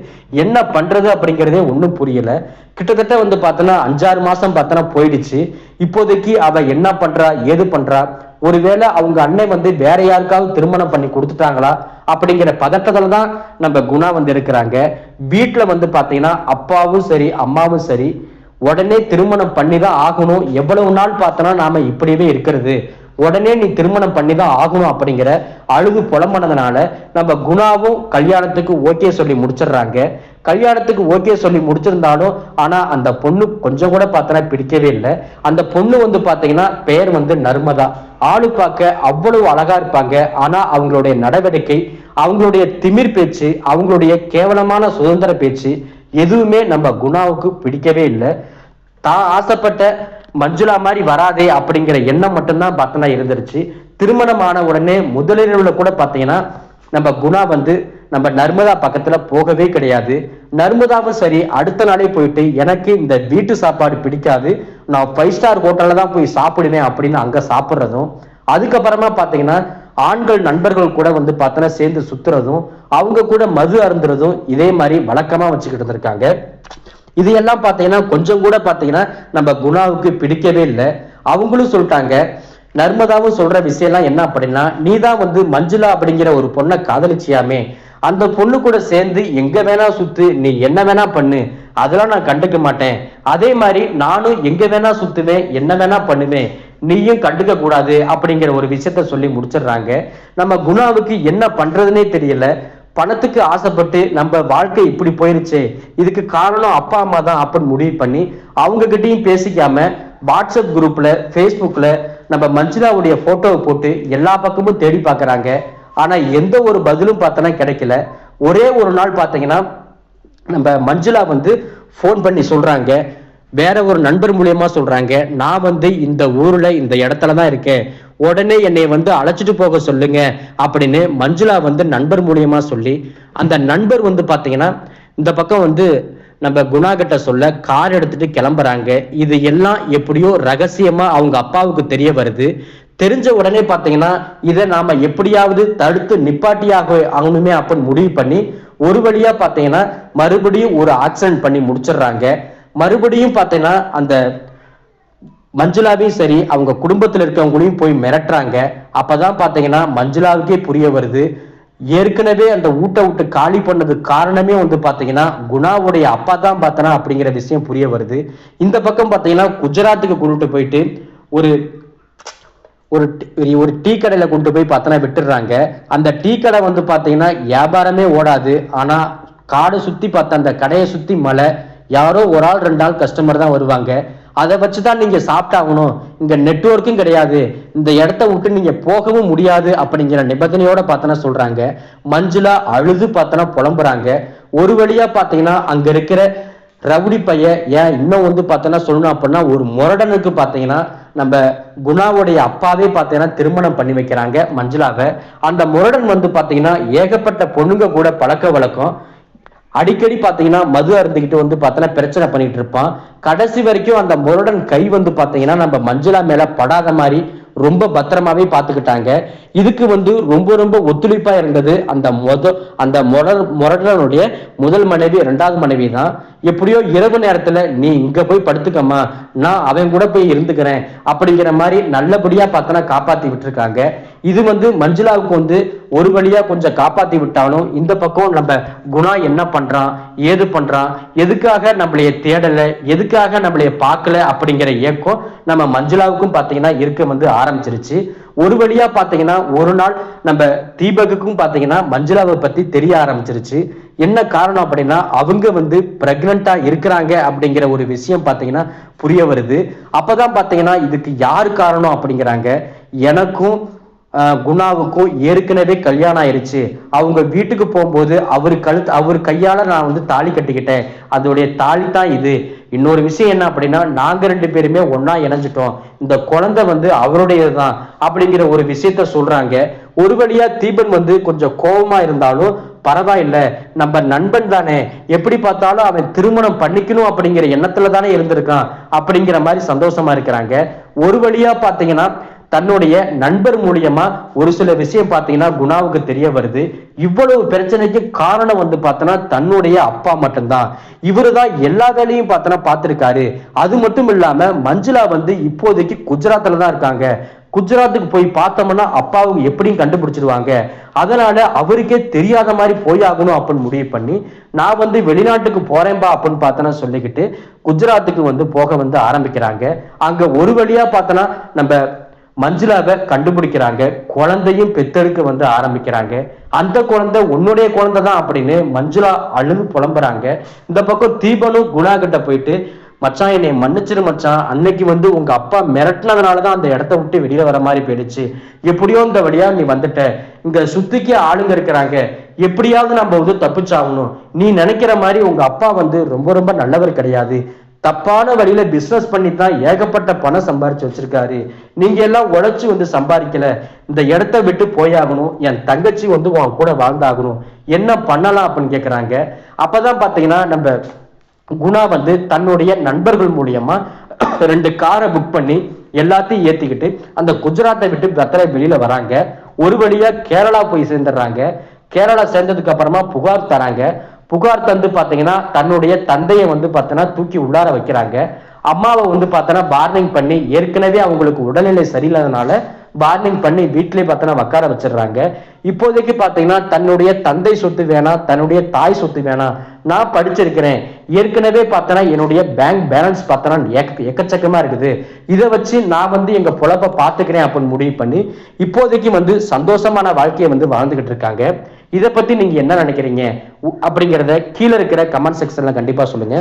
என்ன பண்றது அப்படிங்கிறதே ஒன்றும் புரியல. கிட்டத்தட்ட வந்து பார்த்தோன்னா அஞ்சாறு மாசம் பார்த்தோன்னா போயிடுச்சு. இப்போதைக்கு அவ என்ன பண்றா ஏது பண்றா? ஒருவேளை அவங்க அண்ணன் வந்து வேற யாருக்காவது திருமணம் பண்ணி கொடுத்துட்டாங்களா? அப்படிங்கிற பதட்டத்துல தான் நம்ம குணா வந்து இருக்கிறாங்க. வீட்டுல வந்து பாத்தீங்கன்னா அப்பாவும் சரி அம்மாவும் சரி. உடனே திருமணம் பண்ணி தான் ஆகணும். எவ்வளவு நாள் பார்த்தோன்னா நாம இப்படியே இருக்கிறது. உடனே நீ திருமணம் பண்ணி தான் ஆகணும் அப்படிங்கிற அழுது புலம்பனதுனால நம்ம குணாவும் கல்யாணத்துக்கு ஓகே சொல்லி முடிச்சிடுறாங்க. கல்யாணத்துக்கு ஓகே சொல்லி முடிச்சிருந்தாலும் ஆனா அந்த பொண்ணு கொஞ்சம் கூட பார்த்தனா பிடிக்கவே இல்லை. அந்த பொண்ணு வந்து பாத்தீங்கன்னா பெயர் வந்து நர்மதா. ஆளு பார்க்க அவ்வளவு அழகா இருப்பாங்க. ஆனா அவங்களுடைய நடவடிக்கை அவங்களுடைய திமிர் பேச்சு அவங்களுடைய கேவலமான சுதந்திர பேச்சு எதுவுமே நம்ம குணாவுக்கு பிடிக்கவே இல்லை. தான் ஆசைப்பட்ட மஞ்சுளா மாதிரி வராதே அப்படிங்கிற எண்ணம் மட்டும்தான் பார்த்தோன்னா இருந்துருச்சு. திருமணம் ஆன உடனே முதலிரவுல கூட பார்த்தீங்கன்னா நம்ம குணா வந்து நம்ம நர்மதா பக்கத்துல போகவே கிடையாது. நர்மதாவும் சரி அடுத்த நாளே போயிட்டு எனக்கு இந்த வீட்டு சாப்பாடு பிடிக்காது. நான் ஃபைவ் ஸ்டார் ஹோட்டல்ல தான் போய் சாப்பிடுவேன் அப்படின்னு அங்க சாப்பிடுறதும் அதுக்கப்புறமா பாத்தீங்கன்னா ஆண்கள் நண்பர்கள் கூட வந்து பார்த்தோன்னா சேர்ந்து சுத்துறதும் அவங்க கூட மது அருந்துறதும் இதே மாதிரி வழக்கமா வச்சுக்கிட்டு இருந்திருக்காங்க. இது எல்லாம் பார்த்தீங்கன்னா கொஞ்சம் கூட பார்த்தீங்கன்னா நம்ம குணாவுக்கு பிடிக்கவே இல்லை. அவங்களும் சொல்லிட்டாங்க நர்மதாவும் சொல்ற விஷயம்லாம் என்ன அப்படின்னா நீ தான் வந்து மஞ்சுளா அப்படிங்கிற ஒரு பொண்ணை காதலிச்சியாமே. அந்த பொண்ணு கூட சேர்ந்து எங்க வேணா சுத்து நீ என்ன வேணா பண்ணு. அதெல்லாம் நான் கண்டுக்க மாட்டேன். அதே மாதிரி நானும் எங்க வேணா சுத்துவேன் என்ன வேணா பண்ணுவேன். நீயும் கண்டுக்க கூடாது அப்படிங்கிற ஒரு விஷயத்த சொல்லி முடிச்சிடுறாங்க. நம்ம குணாவுக்கு என்ன பண்றதுன்னே தெரியல. பணத்துக்கு ஆசைப்பட்டு நம்ம வாழ்க்கை இப்படி போயிருச்சு இதுக்கு காரணம் அப்பா அம்மா தான் அப்படின்னு முடிவு பண்ணி அவங்க கிட்டயும் பேசிக்காம வாட்ஸ்அப் குரூப்ல ஃபேஸ்புக்ல நம்ம மஞ்சுளாவுடைய போட்டோவை போட்டு எல்லா பக்கமும் தேடி பார்க்குறாங்க. ஆனா எந்த ஒரு பதிலும் பார்த்தோன்னா கிடைக்கல. ஒரே ஒரு நாள் பார்த்தீங்கன்னா நம்ம மஞ்சுளா வந்து ஃபோன் பண்ணி சொல்றாங்க. வேற ஒரு நண்பர் மூலியமா சொல்றாங்க. நான் வந்து இந்த ஊர்ல இந்த இடத்துல தான் இருக்கேன். உடனே என்னை வந்து அழைச்சிட்டு போக சொல்லுங்க அப்படின்னு மஞ்சுளா வந்து நண்பர் மூலியமா சொல்லி அந்த நண்பர் வந்து பாத்தீங்கன்னா இந்த பக்கம் வந்து நம்ம குணா கிட்ட சொல்ல கார் எடுத்துட்டு கிளம்புறாங்க. இது எல்லாம் எப்படியோ ரகசியமா அவங்க அப்பாவுக்கு தெரிய வருது. தெரிஞ்ச உடனே பாத்தீங்கன்னா இதை நாம எப்படியாவது தடுத்து நிப்பாட்டியாக ஆகணுமே அப்படின்னு முடிவு பண்ணி ஒரு வழியா பாத்தீங்கன்னா மறுபடியும் ஒரு ஆக்சிடென்ட் பண்ணி முடிச்சிடுறாங்க. மறுபடியும் பாத்தீங்கன்னா அந்த மஞ்சுளாவையும் சரி அவங்க குடும்பத்தில் இருக்கவங்களையும் போய் மிரட்டுறாங்க. அப்பதான் பார்த்தீங்கன்னா மஞ்சுளாவுக்கே புரிய வருது. ஏற்கனவே அந்த ஊட்ட விட்டு காலி பண்ணது காரணமே வந்து பார்த்தீங்கன்னா குணாவுடைய அப்பா தான் பார்த்தனா அப்படிங்கிற விஷயம் புரிய வருது. இந்த பக்கம் பார்த்தீங்கன்னா குஜராத்துக்கு கொண்டுட்டு போயிட்டு ஒரு ஒரு ஒரு டீ கடையில கொண்டு போய் பார்த்தனா விட்டுடுறாங்க. அந்த டீ கடை வந்து பார்த்தீங்கன்னா வியாபாரமே ஓடாது. ஆனால் காடு சுற்றி பார்த்த அந்த கடையை சுற்றி மலை யாரோ ஒரு ஆள் ரெண்டு ஆள் கஸ்டமர் தான் வருவாங்க. அதை வச்சு தான் நீங்க சாப்பிட்டாகணும். இங்க நெட்ஒர்க்கும் கிடையாது. இந்த இடத்த விட்டு நீங்க போகவும் முடியாது அப்படிங்கிற நிபந்தனையோட பார்த்தனா சொல்றாங்க. மஞ்சுளா அழுது பார்த்தனா புலம்புறாங்க. ஒரு வழியா பார்த்தீங்கன்னா அங்க இருக்கிற ரவுடி பைய ஏன் இன்னும் வந்து பார்த்தோன்னா சொல்லணும் அப்படின்னா ஒரு முரடனுக்கு பார்த்தீங்கன்னா நம்ம குணாவுடைய அப்பாவே பார்த்தீங்கன்னா திருமணம் பண்ணி வைக்கிறாங்க மஞ்சுளாவை. அந்த முரடன் வந்து பார்த்தீங்கன்னா ஏகப்பட்ட பொண்ணுங்க கூட பழக்க வழக்கம். அடிக்கடி பார்த்தீங்கன்னா மது அருந்துக்கிட்டு வந்து பார்த்தோன்னா பிரச்சனை பண்ணிட்டு இருப்பான். கடைசி வரைக்கும் அந்த முரடன் கை வந்து பார்த்தீங்கன்னா நம்ம மஞ்சளா மேல படாத மாதிரி ரொம்ப பத்திரமாவே பார்த்துக்கிட்டாங்க இதுக்கு வந்து ரொம்ப ரொம்ப ஒத்துழைப்பா இருந்தது அந்த முத அந்த முரட முரடனுடைய முதல் மனைவி இரண்டாவது மனைவி தான். எப்படியோ இரவு நேரத்துல நீ இங்க போய் படுத்துக்கம்மா நான் அவன் கூட போய் இருந்துக்கிறேன். அப்படிங்கிற மாதிரி நல்லபடியா பார்த்தனா காப்பாத்தி விட்டுருக்காங்க. இது வந்து மஞ்சுளாவுக்கு வந்து ஒரு வழியா கொஞ்சம் காப்பாத்தி விட்டாலும் இந்த பக்கம் நம்ம குணா என்ன பண்றான்? ஏது பண்றான்? எதுக்காக நம்மளைய தேடல? எதுக்காக நம்மளைய பார்க்கல? அப்படிங்கிற ஏக்கம் நம்ம மஞ்சுளாவுக்கும் பாத்தீங்கன்னா இருக்க வந்து ஆரம்பிச்சிருச்சு. ஒரு வழியா பாத்தீங்கன்னா ஒரு நாள் நம்ம தீபக்குக்கும் பாத்தீங்கன்னா மஞ்சுளாவை பத்தி தெரிய ஆரம்பிச்சிருச்சு. என்ன காரணம் அப்படின்னா அவங்க வந்து பிரெக்னண்டா இருக்கிறாங்க அப்படிங்கிற ஒரு விஷயம் பாத்தீங்கன்னா புரிய வருது. அப்பதான் பாத்தீங்கன்னா இதுக்கு யார் காரணம் அப்படிங்கிறாங்க. எனக்கும் குணாவுக்கும் ஏற்கனவே கல்யாணம் ஆயிருச்சு. அவங்க வீட்டுக்கு போகும்போது அவர் கழுத்து அவர் கையால நான் வந்து தாலி கட்டிக்கிட்டேன். அதோடைய தாலி தான் இது. இன்னொரு விஷயம் என்ன அப்படின்னா நாங்க ரெண்டு பேருமே ஒன்றா இணைஞ்சிட்டோம். இந்த குழந்தை வந்து அவருடையது தான் அப்படிங்கிற ஒரு விஷயத்த சொல்றாங்க. ஒரு வழியா தீபன் வந்து கொஞ்சம் கோபமா இருந்தாலும் பரவாயில்ல நம்ம நண்பன் தானே. எப்படி பார்த்தாலும் அவன் திருமணம் பண்ணிக்கணும் அப்படிங்கிற எண்ணத்துல தானே இருந்திருக்கான் அப்படிங்கிற மாதிரி சந்தோஷமா இருக்கிறாங்க. ஒரு வழியா பாத்தீங்கன்னா தன்னுடைய நண்பர் மூலியமா ஒரு சில விஷயம் பார்த்தீங்கன்னா குணாவுக்கு தெரிய வருது. இவ்வளவு பிரச்சனைக்கு காரணம் வந்து பார்த்தோன்னா தன்னுடைய அப்பா மட்டும்தான். இவரு தான் எல்லா வேலையும் பார்த்தோன்னா பார்த்திருக்காரு. அது மட்டும் இல்லாம மஞ்சுளா வந்து இப்போதைக்கு குஜராத்ல தான் இருக்காங்க. குஜராத்துக்கு போய் பார்த்தோம்னா அப்பாவுக்கு எப்படியும் கண்டுபிடிச்சிருவாங்க. அதனால அவருக்கே தெரியாத மாதிரி போய் ஆகணும் அப்படின்னு முடிவு பண்ணி நான் வந்து வெளிநாட்டுக்கு போறேன்பா அப்படின்னு பார்த்தோன்னா சொல்லிக்கிட்டு குஜராத்துக்கு வந்து போக வந்து ஆரம்பிக்கிறாங்க. அங்க ஒரு வழியா பார்த்தோன்னா நம்ம மஞ்சுளாவை கண்டுபிடிக்கிறாங்க. குழந்தையும் பெத்தெடுக்க வந்து ஆரம்பிக்கிறாங்க. அந்த குழந்தை உன்னுடைய குழந்தை தான் அப்படின்னு மஞ்சுளா அழுது புலம்புறாங்க. இந்த பக்கம் தீபனும் குணா கிட்ட போயிட்டு மச்சான் என்னை மன்னிச்சிரு மச்சான். அன்னைக்கு வந்து உங்க அப்பா மிரட்டினதுனால தான் அந்த இடத்த விட்டு வெளியில வர மாதிரி போயிடுச்சு. எப்படியோ இந்த வழியா நீ வந்துட்ட. இங்க சுத்திக்கு ஆளுங்க இருக்கிறாங்க. எப்படியாவது நம்ம வந்து தப்பிச்சாகணும். நீ நினைக்கிற மாதிரி உங்க அப்பா வந்து ரொம்ப ரொம்ப நல்லவர் கிடையாது. தப்பான வழியில பிசினஸ் பண்ணி தான் ஏகப்பட்ட பணம் சம்பாரிச்சு வச்சிருக்காரு. நீங்க எல்லாம் உழைச்சு வந்து சம்பாதிக்கல. இந்த இடத்த விட்டு போயாகணும். என் தங்கச்சி வந்து உன் கூட வாழ்ந்தாகணும். என்ன பண்ணலாம் அப்படின்னு கேக்குறாங்க. அப்பதான் பாத்தீங்கன்னா நம்ம குணா வந்து தன்னுடைய நண்பர்கள் மூலியமா ரெண்டு காரை புக் பண்ணி எல்லாத்தையும் ஏத்திக்கிட்டு அந்த குஜராத்தை விட்டு பத்திர வெளியில வராங்க. ஒரு வழியா கேரளா போய் சேர்ந்துடுறாங்க. கேரளா சேர்ந்ததுக்கு அப்புறமா புகார் தராங்க. புகார் தந்து பாத்தீங்கன்னா தன்னுடைய தந்தையை வந்து பார்த்தோன்னா தூக்கி உள்ளார வைக்கிறாங்க. அம்மாவை வந்து பார்த்தோன்னா வார்னிங் பண்ணி ஏற்கனவே அவங்களுக்கு உடல்நிலை சரியில்லாதனால வார்னிங் பண்ணி வீட்டிலே பார்த்தோன்னா உட்கார வச்சிடுறாங்க. இப்போதைக்கு பார்த்தீங்கன்னா தன்னுடைய தந்தை சொத்து வேணாம் தன்னுடைய தாய் சொத்து வேணாம். நான் படிச்சிருக்கிறேன். ஏற்கனவே பார்த்தோன்னா என்னுடைய பேங்க் பேலன்ஸ் பார்த்தோன்னா ஏக்க எக்கச்சக்கமா இருக்குது. இதை வச்சு நான் வந்து எங்க பொழப்ப பார்த்துக்கிறேன் அப்படின்னு முடிவு பண்ணி இப்போதைக்கு வந்து சந்தோஷமான வாழ்க்கையை வந்து வாழ்ந்துகிட்டு இருக்காங்க. இதை பத்தி நீங்க என்ன நினைக்கிறீங்க? அப்படிங்கறத அப்படிங்கிறத கீழே இருக்கிற கமெண்ட் செக்ஷன்ல கண்டிப்பா சொல்லுங்க.